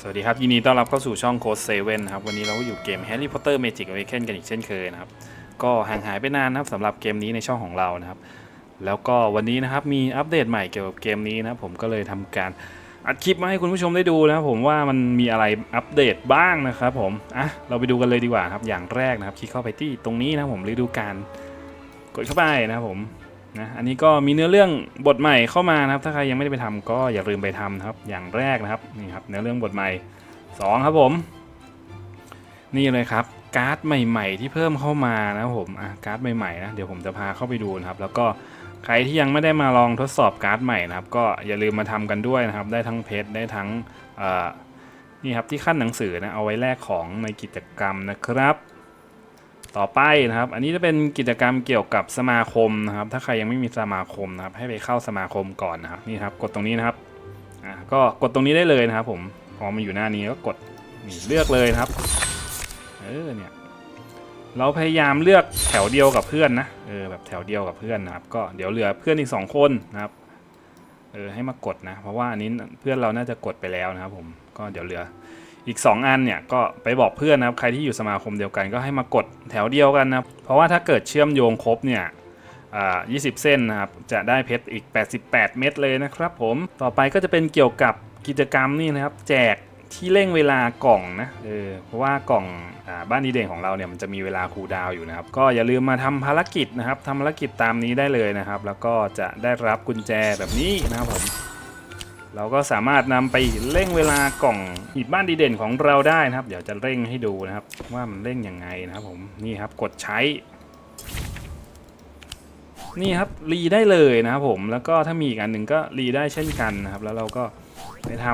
สวัสดีครับ ยินดีต้อนรับเข้าสู่ช่องโค้ดเซเว่นครับ วันนี้เราก็อยู่เกม Harry Potter Magic Awaken กันอีกเช่นเคยนะครับ ก็ห่างหายไปนานนะครับสำหรับเกมนี้ในช่องของเรานะครับ แล้วก็วันนี้นะครับมีอัปเดตใหม่เกี่ยวกับเกมนี้นะครับผมก็เลยทำการอัดคลิปมาให้คุณผู้ชมได้ดูนะครับผมว่ามันมีอะไรอัปเดตบ้างนะครับผมอะเราไปดูกันเลยดีกว่าครับอย่างแรกนะครับคลิกเข้าไปที่ตรงนี้นะผมฤดูกาลกดเข้าไปนะครับผม นะอันนี้ก็มีเนื้อเรื่องบทใหม่เข้ามานะครับ ถ้าใครยังไม่ได้ไปทำก็อย่าลืมไปทำนะครับ อย่างแรกนะครับนี่ครับเนื้อเรื่องบทใหม่สองครับผม นี่เลยครับการ์ดใหม่ ๆ ที่เพิ่มเข้ามานะครับผมอะการ์ดใหม่ๆนะเดี๋ยวผมจะพาเข้าไปดูนะครับ แล้วก็ใครที่ยังไม่ได้มาลองทดสอบการ์ดใหม่นะครับ ก็อย่าลืมมาทำกันด้วยนะครับ ได้ทั้งเพชรได้ทั้งนี่ครับที่ขั้นหนังสือนะเอาไว้แลกของในกิจกรรมนะครับ ต่อไปนะครับ อันนี้จะเป็นกิจกรรมเกี่ยวกับสมาคมนะครับ ถ้าใครยังไม่มีสมาคมนะครับ ให้ไปเข้าสมาคมก่อนนะครับนี่ครับ กดตรงนี้นะครับอ่าก็กดตรงนี้ได้เลยนะครับ ผมพอมาอยู่หน้านี้ก็กดเลือกเลยนะครับเออเนี่ยเราพยายามเลือกแถวเดียวกับเพื่อนนะเออแบบแถวเดียวกับเพื่อนนะครับ ก็เดี๋ยวเหลือเพื่อนอีกสองคนนะครับเออให้มากดนะ เพราะว่าอันนี้เพื่อนเราน่าจะกดไปแล้วนะครับ ผมก็เดี๋ยวเหลือ อีก 2 อันเนี่ยก็ไปบอกเพื่อนนะครับใครที่อยู่สมาคมเดียวกันก็ให้มากดแถวเดียวกันนะครับเพราะว่าถ้าเกิดเชื่อมโยงครบเนี่ยอ่า20เส้นนะครับจะได้เพชรอีก 88 เม็ดเลยนะครับผมต่อไปก็จะเป็นเกี่ยวกับกิจกรรมนี่นะครับ แจกที่เร่งเวลากล่องนะเออเพราะว่ากล่องอบ้านดีเด่นของเราเนี่ยมันจะมีเวลาคูลดาวอยู่นะครับ ก็อย่าลืมมาทำภารกิจนะครับทำภารกิจตามนี้ได้เลยนะครับ แล้วก็จะได้รับกุญแจแบบนี้นะครับผม เราก็สามารถนำไปเร่งเวลากล่องหีบบ้านดีเด่นของเราได้นะครับ เดี๋ยวจะเร่งให้ดูนะครับ ว่ามันเร่งยังไงนะครับผมนี่ครับกดใช้ นี่ครับรีได้เลยนะครับผมแล้วก็ถ้ามีอีกอันหนึ่งก็รีได้เช่นกันนะครับ แล้วเราก็ไปท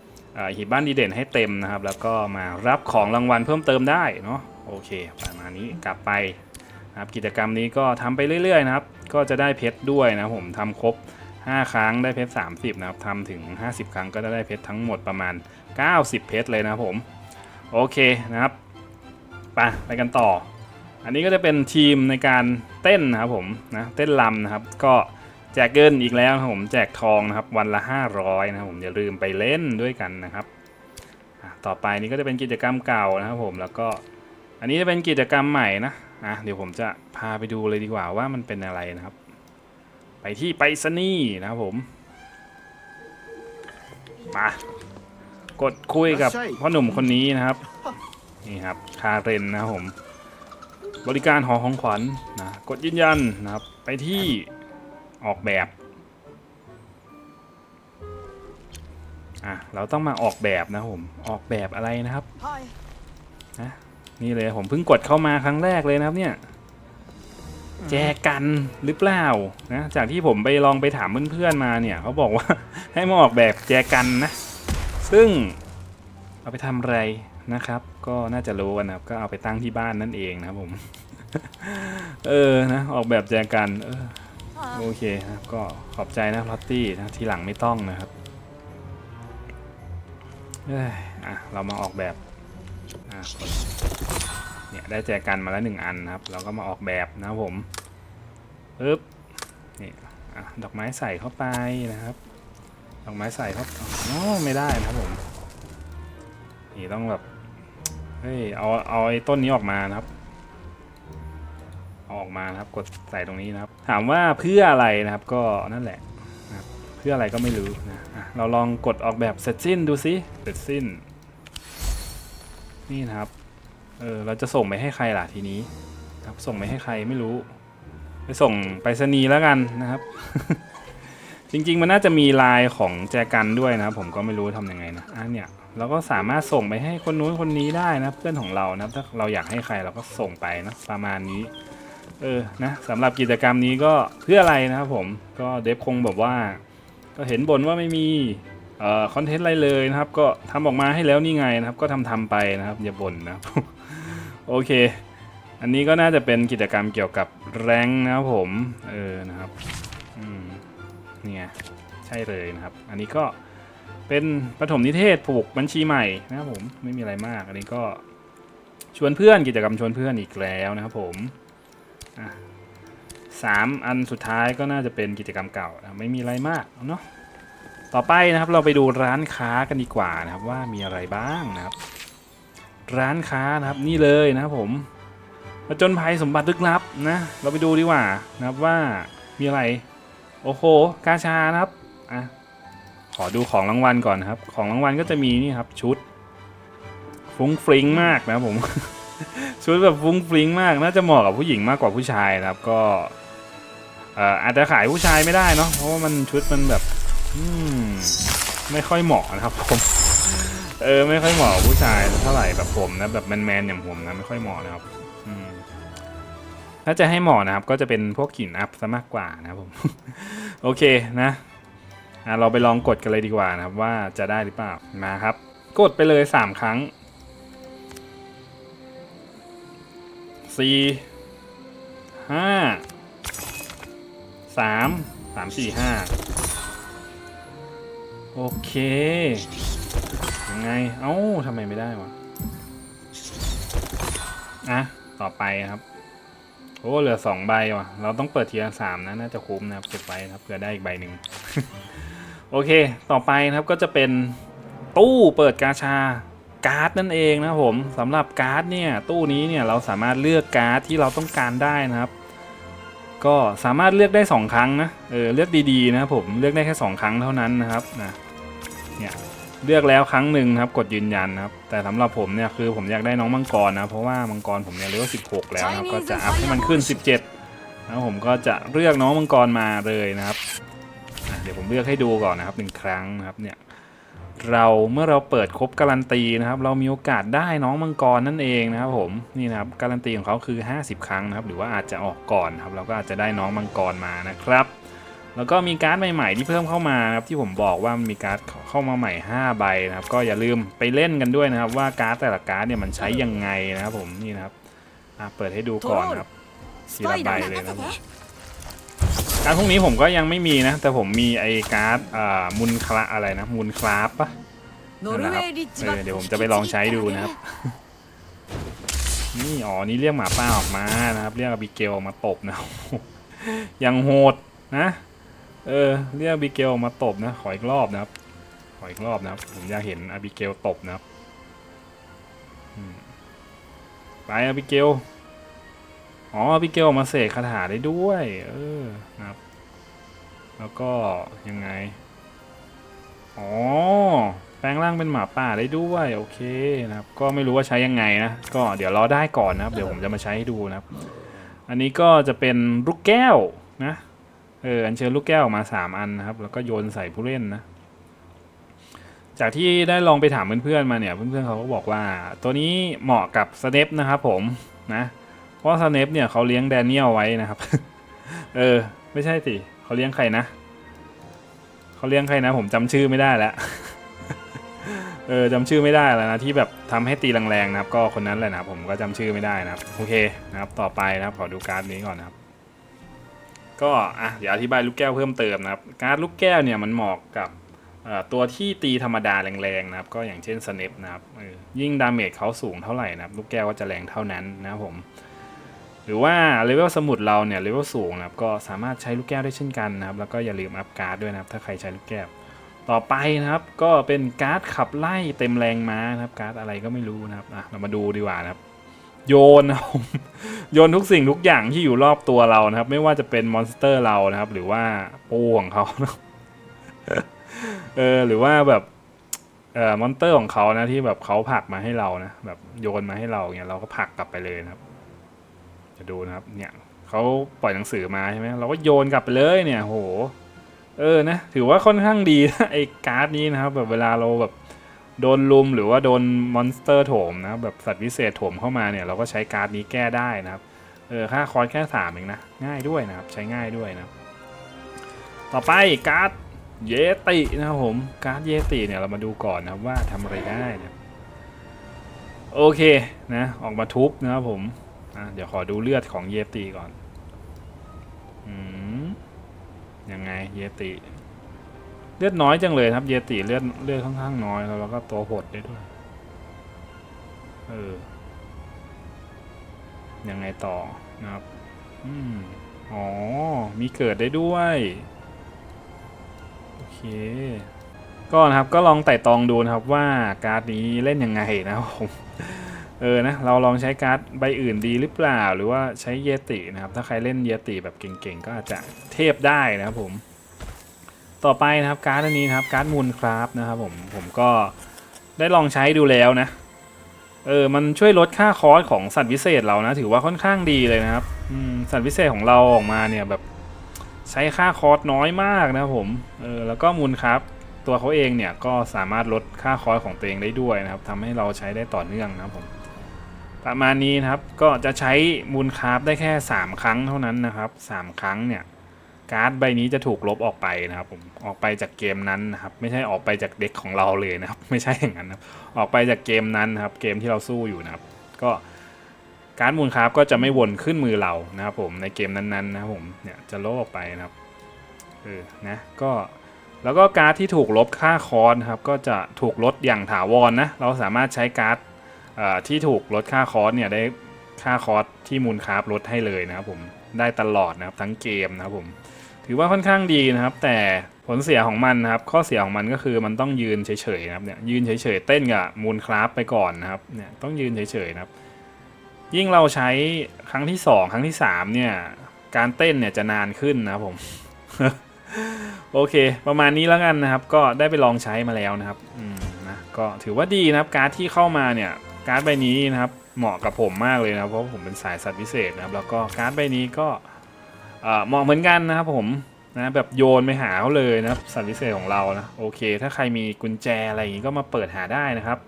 ำหีบบ้านดีเด่นให้เต็มนะครับ แล้วก็มารับของรางวัลเพิ่มเติมได้เนาะโอเคประมาณนี้กลับไปนะครับกิจกรรมนี้ก็ทำไปเรื่อยๆนะครับ ก็จะได้เพชรด้วยนะผมทำครบ 5 ครั้งได้เพชร 30 นะครับทำถึง 50 ครั้งก็จะได้เพชรทั้งหมดประมาณ 90 เพชรเลยนะผม โอเคนะครับ ไปไปกันต่อ อันนี้ก็จะเป็นทีมในการเต้นนะครับผมนะเต้นลำนะครับ ก็แจกเงินอีกแล้วนะครับผมแจกทองนะครับวันละ 500 นะครับผมอย่าลืมไปเล่นด้วยกันนะครับต่อไปนี้ก็จะเป็นกิจกรรมเก่านะครับผมแล้วก็อันนี้จะเป็นกิจกรรมใหม่นะอะเดี๋ยวผมจะพาไปดูเลยดีกว่าว่ามันเป็นอะไรนะครับ ไปที่ไปรษณีย์นะครับผม มากดคุยกับพ่อหนุ่มคนนี้นะครับ นี่ครับคาเรนนะครับผม บริการหอของขวัญนะกดยืนยันนะครับ ไปที่ออกแบบอะเราต้องมาออกแบบนะครับผมออกแบบอะไรนะครับ Hi. นี่เลยผมเพิ่งกดเข้ามาครั้งแรกเลยนะครับเนี่ย แจกันหรือเปล่านะจากที่ผมไปลองไปถามเพื่อนๆมาเนี่ยเขาบอกว่าให้มาออกแบบแจกันนะ ซึ่งเอาไปทำอะไรนะครับ ก็น่าจะรู้กันนะครับก็เอาไปตั้งที่บ้านนั่นเองนะครับผม เออนะออกแบบแจกันเออโอเคนะครับก็ขอบใจนะพลอตตี้นะทีหลังไม่ต้องนะครับเอ้ยอะเรามาออกแบบอะกด เนี่ยได้แจกันมาแล้วหนึ่งอันนะครับ เราก็มาออกแบบนะครับผมปึ๊บนี่ดอกไม้ใส่เข้าไปนะครับ ดอกไม้ใส่เข้าอ๋อไม่ได้นะครับผมนี่ต้องแบบเฮ้ยเอาเอาไอ้ต้นนี้ออกมานะครับออกมานะครับกดใส่ตรงนี้นะครับ ถามว่าเพื่ออะไรนะครับก็นั่นแหละนะครับเพื่ออะไรก็ไม่รู้นะะเราลองกดออกแบบเสร็จสิ้นดูสิเสร็จสิ้น นี่นะครับ เออเราจะส่งไปให้ใครล่ะทีนี้ครับส่งไปให้ใครไม่รู้ ไปส่งไปรษณีย์แล้วกันนะครับ จริงๆมันน่าจะมีลายของแจกันด้วยนะครับผมก็ไม่รู้ทำยังไงนะอะเนี่ยเราก็สามารถส่งไปให้คนนู้นคนนี้ได้นะเพื่อนของเรานะถ้าเราอยากให้ใครเราก็ส่งไปนะประมาณนี้เออนะสำหรับกิจกรรมนี้ก็เพื่ออะไรนะครับผมก็เดฟคงแบบว่า ก็เห็นบ่นว่าไม่มี คอนเทนต์อะไรเลยนะครับก็ทำออกมาให้แล้วนี่ไงนะครับก็ทำทำไปนะครับอย่าบ่นนะครับโอเค อันนี้ก็น่าจะเป็นกิจกรรมเกี่ยวกับแรงนะครับผมเออนะครับอืมเนี่ยใช่เลยนะครับ อันนี้ก็เป็นปฐมนิเทศผูกบัญชีใหม่นะครับผมไม่มีอะไรมาก อันนี้ก็ชวนเพื่อนกิจกรรมชวนเพื่อนอีกแล้วนะครับผมอะสามอันสุดท้ายก็น่าจะเป็นกิจกรรมเก่าไม่มีอะไรมากเนาะ ต่อไปนะครับเราไปดูร้านค้ากันดีกว่านะครับว่ามีอะไรบ้างนะครับ ร้านค้านะครับนี่เลยนะครับผมผจญภัยสมบัติลึกลับนะเราไปดูดีกว่านะครับว่ามีอะไรโอ้โหกาชานะครับอะขอดูของรางวัลก่อนนะครับ ของรางวัลก็จะมีนี่ครับชุด ฟุ้งฟริ้งมากนะครับผม ชุดแบบฟุ้งฟริ้งมากน่าจะเหมาะกับผู้หญิงมากกว่าผู้ชายนะครับก็อาจจะขายผู้ชายไม่ได้เนาะเพราะว่ามันชุดมันแบบ ไม่ค่อยเหมาะนะครับผมเออไม่ค่อยเหมาะผู้ชายเท่าไหร่แบบผมนะแบบแมนๆอย่างผมนะไม่ค่อยเหมาะนะครับถ้าจะให้เหมาะนะครับ ก็จะเป็นพวกกลิ่นอัพซะมากกว่านะครับผมโอเคนะอะเราไปลองกดกันเลยดีกว่านะครับ ว่าจะได้หรือเปล่ามาครับ กดไปเลยสามครั้งสี่ห้าสามสามสี่ห้า โอเค ยังไง เอ้าทำไมไม่ได้วะ อะ ต่อไปครับ โอ้ เหลือสองใบว่ะ เราต้องเปิดทีละสามนะ น่าจะคุ้มนะครับ เก็บไว้ครับเผื่อได้อีกใบหนึ่ง โอเค ต่อไปนะครับก็จะเป็นตู้เปิดกาชาการ์ดนั่นเองนะผมสำหรับการ์ดเนี่ยตู้นี้เนี่ยเราสามารถเลือกการ์ดที่เราต้องการได้นะครับ ก็สามารถเลือกได้ 2 ครั้งนะเออเลือกดีๆนะครับผมเลือกได้แค่ 2 ครั้งเท่านั้นนะครับนะ เนี่ยเลือกแล้วครั้งหนึ่งนะครับกดยืนยันนะครับ แต่สำหรับผมเนี่ยคือผมอยากได้น้องมังกรนะ เพราะว่ามังกรผมเนี่ยเลเวล16 แล้วนะครับก็จะอัพให้มันขึ้น 17นะครับผมก็จะเลือกน้องมังกรมาเลยนะครับอะเดี๋ยวผมเลือกให้ดูก่อนนะครับหนึ่งครั้งนะครับเนี่ยเราเมื่อเราเปิดครบการันตีนะครับ เรามีโอกาสได้น้องมังกรนั่นเองนะครับผมนี่นะครับการันตีของเขาคือ 50 ครั้งนะครับ หรือว่าอาจจะออกก่อนครับ เราก็อาจจะได้น้องมังกรมานะครับ แล้วก็มีการ์ดใหม่ๆที่เพิ่มเข้ามานะครับที่ผมบอกว่ามีการ์ดเข้ามาใหม่ 5 ใบนะครับ ก็อย่าลืมไปเล่นกันด้วยนะครับ ว่าการ์ดแต่ละการ์ดเนี่ยมันใช้ยังไงนะครับผมนี่นะครับเปิดให้ดูก่อนครับสีละใบเลยนะครับการ์ดพวกนี้ผมก็ยังไม่มีนะ แต่ผมมีไอ้การ์ดมุนคลาอะไรนะมุนคลาฟปะนะครับเดี๋ยวผมจะไปลองใช้ดูนะครับนี่อ๋อนี่เรียกหมาป้าออกมานะครับ เรียกบิเกลออกมาตบนะยังโหดนะ เออเรียกอบิเกลมาตบนะขออีกรอบนะครับ ขออีกรอบนะครับ ผมอยากเห็นอาบิเกลตบนะครับไปอาบิเกลอ๋ออาบิเกลมาเสกคาถาได้ด้วย เออนะครับ แล้วก็ยังไงอ๋อแปลงร่างเป็นหมาป่าได้ด้วยโอเคนะครับ ก็ไม่รู้ว่าใช้ยังไงนะก็เดี๋ยวรอได้ก่อนนะครับ เดี๋ยวผมจะมาใช้ให้ดูนะครับ อันนี้ก็จะเป็นลูกแก้วนะ เอออัญเชิญลูกแก้วออกมา3อันนะครับ แล้วก็โยนใส่ผู้เล่นนะ จากที่ได้ลองไปถามเพื่อนๆมาเนี่ย เพื่อนๆเขาก็บอกว่า ตัวนี้เหมาะกับสเนปนะครับผมนะเพราะสเนปเนี่ยเขาเลี้ยงแดเนียลไว้นะครับ เออ ไม่ใช่สิเขาเลี้ยงใครนะเขาเลี้ยงใครนะ ผมจำชื่อไม่ได้แล้วเออจำชื่อไม่ได้แล้วนะที่แบบทำให้ตีแรงๆนะครับ ก็คนนั้นแหละนะผมก็จำชื่อไม่ได้นะครับ โอเคนะครับ ต่อไปนะครับขอดูการ์ดนี้ก่อนนะครับ ก็อะเดี๋ยวอธิบายลูกแก้วเพิ่มเติมนะครับ การ์ดลูกแก้วเนี่ยมันเหมาะกับตัวที่ตีธรรมดาแรงๆนะครับ ก็อย่างเช่นสเนปนะครับยิ่งดาเมจเขาสูงเท่าไหร่นะครับ ลูกแก้วก็จะแรงเท่านั้นนะครับผมหรือว่าเลเวลสมุดเราเนี่ยเลเวลสูงนะครับก็สามารถใช้ลูกแก้วได้เช่นกันนะครับ แล้วก็อย่าลืมอัพการ์ดด้วยนะครับ ถ้าใครใช้ลูกแก้ว ต่อไปนะครับก็เป็นการ์ดขับไล่เต็มแรงม้านะครับ การ์ดอะไรก็ไม่รู้นะครับอะเรามาดูดีกว่านะครับ โยนนะครับผมโยนทุกสิ่งทุกอย่างที่อยู่รอบตัวเรานะครับ ไม่ว่าจะเป็นมอนสเตอร์เรานะครับ หรือว่าปูของเขาเออหรือว่าแบบเอ่อมอนสเตอร์ของเขานะที่แบบเขาผลักมาให้เรานะแบบโยนมาให้เราเนี่ยเราก็ผลักกลับไปเลยนะครับ จะดูนะครับ เนี่ยเขาปล่อยหนังสือมาใช่ไหมเราก็โยนกลับไปเลยเนี่ยโห เออนะ ถือว่าค่อนข้างดีนะไอ้การ์ดนี้นะครับ แบบเวลาเราแบบ โดนลุมหรือว่าโดนมอนสเตอร์โถมนะแบบสัตว์วิเศษโถมเข้ามาเนี่ยเราก็ใช้การ์ดนี้แก้ได้นะครับเออค่าคอร์สแค่สามเองนะง่ายด้วยนะครับใช้ง่ายด้วยนะต่อไปการ์ดเยตินะครับผมการ์ดเยติเนี่ยเรามาดูก่อนนะครับว่าทำอะไรได้นะโอเคนะออกมาทุบนะครับผมอะเดี๋ยวขอดูเลือดของเยติก่อนอืมยังไงเยติ เลือดน้อยจังเลยครับ เยติเลือดเลือดค่อนข้างน้อยแล้วแล้วก็ตัวหดได้ด้วย เออ ยังไงต่อนะครับ อืมอ๋อ มีเกิดได้ด้วย โอเค ก็นะครับก็ลองไต่ตองดูนะครับว่าการ์ดนี้เล่นยังไงนะครับผมเออนะเราลองใช้การ์ดใบอื่นดีหรือเปล่า หรือว่าใช้เยตินะครับ ถ้าใครเล่นเยติแบบเก่งๆ ก็อาจจะเทพได้นะครับผม ต่อไปนะครับการ์ดอันนี้นะครับการ์ดมูลคราฟนะครับผมผมก็ได้ลองใช้ดูแล้วนะ เออมันช่วยลดค่าคอสของสัตว์วิเศษเรานะ ถือว่าค่อนข้างดีเลยนะครับสัตว์วิเศษของเราออกมาเนี่ยแบบใช้ค่าคอสน้อยมากนะครับผมเออแล้วก็มูลคราฟตัวเขาเองเนี่ยก็สามารถลดค่าคอสของตัวเองได้ด้วยนะครับทำให้เราใช้ได้ต่อเนื่องนะครับผมประมาณนี้นะครับก็จะใช้มูลคราฟได้แค่ 3 ครั้งเท่านั้นนะครับ 3 ครั้งเนี่ย การ์ดใบนี้จะถูกลบออกไปนะครับผมออกไปจากเกมนั้นนะครับไม่ใช่ออกไปจากเด็กของเราเลยนะครับไม่ใช่อย่างนั้นนะครับออกไปจากเกมนั้นนะครับเกมที่เราสู้อยู่นะครับ ก็การ์ดมูลคราฟก็จะไม่วนขึ้นมือเรานะครับผมในเกมนั้นๆนะครับผมเนี่ยจะลบออกไปนะครับเออนะก็แล้วก็การ์ดที่ถูกลบค่าคอร์สนครับก็จะถูกลดอย่างถาวรนะเราสามารถใช้การ์ดที่ถูกลดค่าคอร์สเนี่ยได้ค่าคอร์สที่มูลคราฟลดให้เลยนะครับผม ได้ตลอดนะครับทั้งเกมนะครับผมถือว่าค่อนข้างดีนะครับ แต่ผลเสียของมันนะครับ ข้อเสียของมันก็คือมันต้องยืนเฉยๆนะครับเนี่ยยืนเฉยๆเต้นกับมูลคราฟไปก่อนนะครับเนี่ยต้องยืนเฉยๆนะครับ ยิ่งเราใช้ครั้งที่ 2 ครั้งที่3เนี่ยการเต้นเนี่ยจะนานขึ้นนะครับผมโอเค ประมาณนี้แล้วกันนะครับ ก็ได้ไปลองใช้มาแล้วนะครับอืมนะก็ถือว่าดีนะครับการ์ดที่เข้ามาเนี่ยการ์ดใบนี้นะครับ เหมาะกับผมมากเลยนะเพราะผมเป็นสายสัตว์พิเศษนะครับแล้วก็การ์ดใบนี้ก็เหมาะเหมือนกันนะครับผมนะแบบโยนไปหาเขาเลยนะครับสัตว์พิเศษของเรานะโอเค ถ้าใครมีกุญแจอะไรอย่างนี้ก็มาเปิดหาได้นะครับ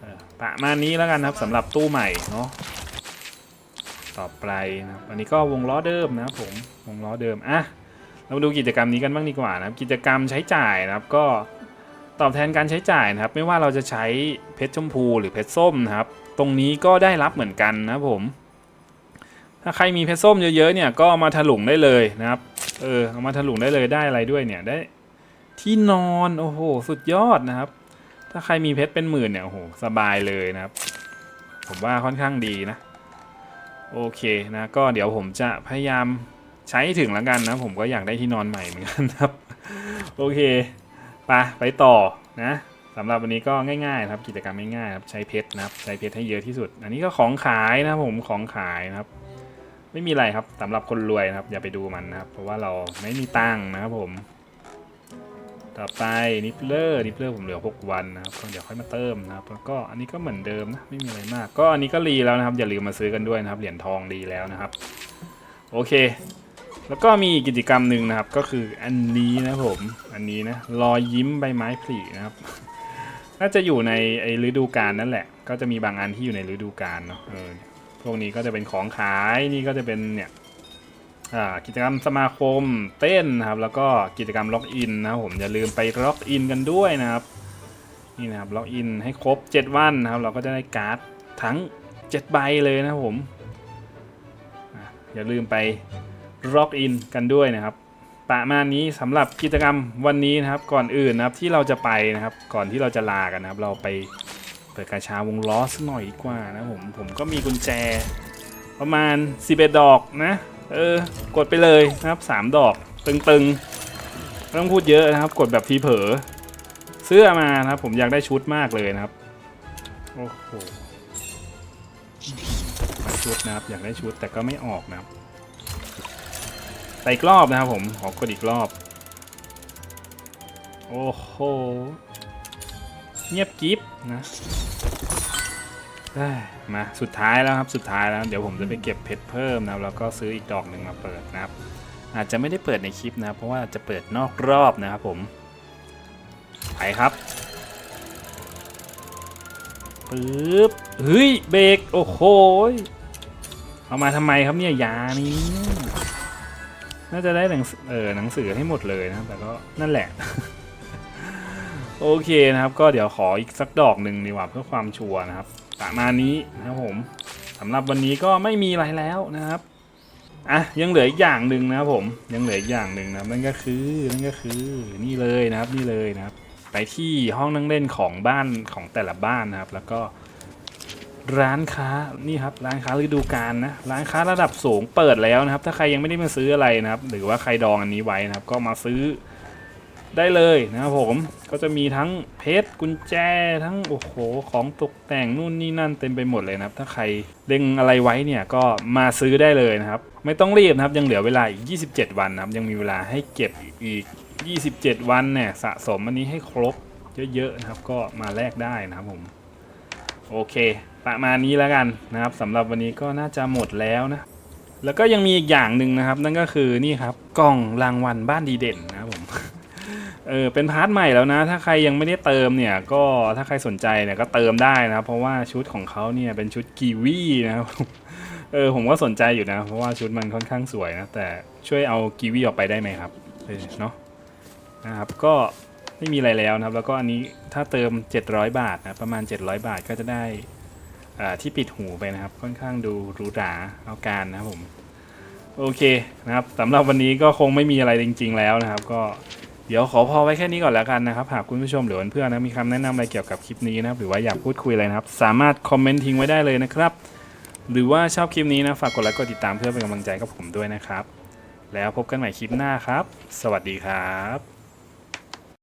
เอ่อประมาณนี้แล้วกันนะครับสำหรับตู้ใหม่เนาะต่อไปนะครับอันนี้ก็วงล้อเดิมนะครับผมวงล้อเดิมอะเรามาดูกิจกรรมนี้กันบ้างดีกว่านะครับ กิจกรรมใช้จ่ายนะครับก็ตอบแทนการใช้จ่ายนะครับ ไม่ว่าเราจะใช้เพชรชมพูหรือเพชรส้มนะครับ ตรงนี้ก็ได้รับเหมือนกันนะผม ถ้าใครมีเพชรส้มเยอะๆเนี่ยก็มาถลุงได้เลยนะครับ เออเอามาถลุงได้เลยได้อะไรด้วยเนี่ยได้ที่นอนโอ้โหสุดยอดนะครับ ถ้าใครมีเพชรเป็นหมื่นเนี่ยโอ้โหสบายเลยนะครับ ผมว่าค่อนข้างดีนะ โอเคนะก็เดี๋ยวผมจะพยายามใช้ถึงแล้วกันนะ ผมก็อยากได้ที่นอนใหม่เหมือนกันครับ โอเคไปไปต่อนะ สำหรับวันนี้ก็ง่ายๆครับกิจกรรมง่ายๆครับใช้เพชรนะครับใช้เพชรให้เยอะที่สุด อันนี้ก็ของขายนะครับผมของขายนะครับ ไม่มีอะไรครับสำหรับคนรวยนะครับ อย่าไปดูมันนะครับ เพราะว่าเราไม่มีตังค์นะครับผม ต่อไปนิปเลอร์นิปเลอร์ผมเหลือ 6 วันนะครับก็เดี๋ยวค่อยมาเติมนะครับ แล้วก็อันนี้ก็เหมือนเดิมนะไม่มีอะไรมาก ก็อันนี้ก็รีแล้วนะครับ อย่าลืมมาซื้อกันด้วยนะครับเหรียญทองดีแล้วนะครับ โอเคแล้วก็มีกิจกรรมหนึ่งนะครับก็คืออันนี้นะผม อันนี้นะรอยยิ้มใบไม้ผลินะครับ น่าจะอยู่ในไอ้ฤดูกาลนั่นแหละ ก็จะมีบางอันที่อยู่ในฤดูกาลเนาะเออพวกนี้ก็จะเป็นของขายนี่ก็จะเป็นเนี่ยกิจกรรมสมาคมเต้นครับ แล้วก็กิจกรรมล็อกอินนะครับผมอย่าลืมไปล็อกอินกันด้วยนะครับนี่นะครับล็อกอินให้ครบ 7 วันนะครับ เราก็จะได้การ์ดทั้ง 7 ใบเลยนะครับผมอย่าลืมไปล็อกอินกันด้วยนะครับ ประมาณนี้สำหรับกิจกรรมวันนี้นะครับ ก่อนอื่นนะครับที่เราจะไปนะครับ ก่อนที่เราจะลากันนะครับ เราไปเปิดกาชาวงล้อสักหน่อยดีกว่านะผมผมก็มีกุญแจ ประมาณ11ดอกนะเออกดไปเลยนะครับ 3 ดอกตึงๆไม่ต้องพูดเยอะนะครับ กดแบบทีเผลอเสื้อมานะครับ ผมอยากได้ชุดมากเลยนะครับโอ้โหชุดนะครับ อยากได้ชุดแต่ก็ไม่ออกนะครับ ไปอีกรอบนะครับผมขอกดอีกรอบ โอ้โห เงียบกิฟนะมาสุดท้ายแล้วครับสุดท้ายแล้ว เดี๋ยวผมจะไปเก็บเพชรเพิ่มนะครับแล้วก็ซื้ออีกดอกหนึ่งมาเปิดนะครับ อาจจะไม่ได้เปิดในคลิปนะเพราะว่าจะเปิดนอกรอบนะครับผมไปครับปึ๊บเฮ้ยเบรกโอ้โหเอามาทำไมครับเนี่ยยานี้ น่าจะได้หนังสือเออหนังสือให้หมดเลยนะแต่ก็นั่นแหละ โอเคนะครับ ก็เดี๋ยวขออีกสักดอกหนึ่งดีกว่าเพื่อความชัวร์นะครับประมาณนี้นะครับผมสำหรับวันนี้ก็ไม่มีอะไรแล้วนะครับอะยังเหลืออีกอย่างหนึ่งนะครับผมยังเหลืออีกอย่างหนึ่งนะนั่นก็คือนั่นก็คือนี่เลยนะครับนี่เลยนะครับ ไปที่ห้องนั่งเล่นของบ้านของแต่ละบ้านนะครับ แล้วก็ ร้านค้านี่ครับร้านค้าฤดูกาลนะร้านค้าระดับสูงเปิดแล้วนะครับ ถ้าใครยังไม่ได้มาซื้ออะไรนะครับ หรือว่าใครดองอันนี้ไว้นะครับ ก็มาซื้อได้เลยนะครับผมก็จะมีทั้งเพชรกุญแจทั้งโอ้โหของตกแต่งนู่นนี่นั่นเต็มไปหมดเลยนะครับ ถ้าใครเล็งอะไรไว้เนี่ยก็มาซื้อได้เลยนะครับ ไม่ต้องรีบนะครับยังเหลือเวลาอีก 27 วันนะครับ ยังมีเวลาให้เก็บอีก 27 วันเนี่ยสะสมอันนี้ให้ครบเยอะๆนะครับ ก็มาแลกได้นะครับผมโอเค ประมาณนี้แล้วกันนะครับสำหรับวันนี้ก็น่าจะหมดแล้วนะ แล้วก็ยังมีอีกอย่างหนึ่งนะครับ นั่นก็คือนี่ครับกล่องรางวัลบ้านดีเด่นนะครับผมเออเป็นพาร์ทใหม่แล้วนะ ถ้าใครยังไม่ได้เติมเนี่ย ก็ถ้าใครสนใจเนี่ยก็เติมได้นะครับ เพราะว่าชุดของเขาเนี่ยเป็นชุดกีวีนะครับเออผมก็สนใจอยู่นะ เพราะว่าชุดมันค่อนข้างสวยนะ แต่ช่วยเอากีวีออกไปได้ไหมครับเออเนาะนะครับก็ไม่มีอะไรแล้วนะครับ แล้วก็อันนี้ถ้าเติม 700 บาทนะประมาณ 700 บาทก็จะได้ ที่ปิดหูไปนะครับ ค่อนข้างดูหรูหราเอาการนะครับผมโอเคนะครับสำหรับวันนี้ก็คงไม่มีอะไรจริง ๆ แล้วนะครับ ก็เดี๋ยวขอพอไว้แค่นี้ก่อนแล้วกันนะครับหากคุณผู้ชมหรือเพื่อนๆนะมีคำแนะนำอะไรเกี่ยวกับคลิปนี้นะครับหรือว่าอยากพูดคุยอะไรนะครับ สามารถคอมเมนต์ทิ้งไว้ได้เลยนะครับ หรือว่าชอบคลิปนี้นะฝากกดไลค์กดติดตามเพื่อเป็นกำลังใจกับผมด้วยนะครับ แล้วพบกันใหม่คลิปหน้าครับ สวัสดีครับ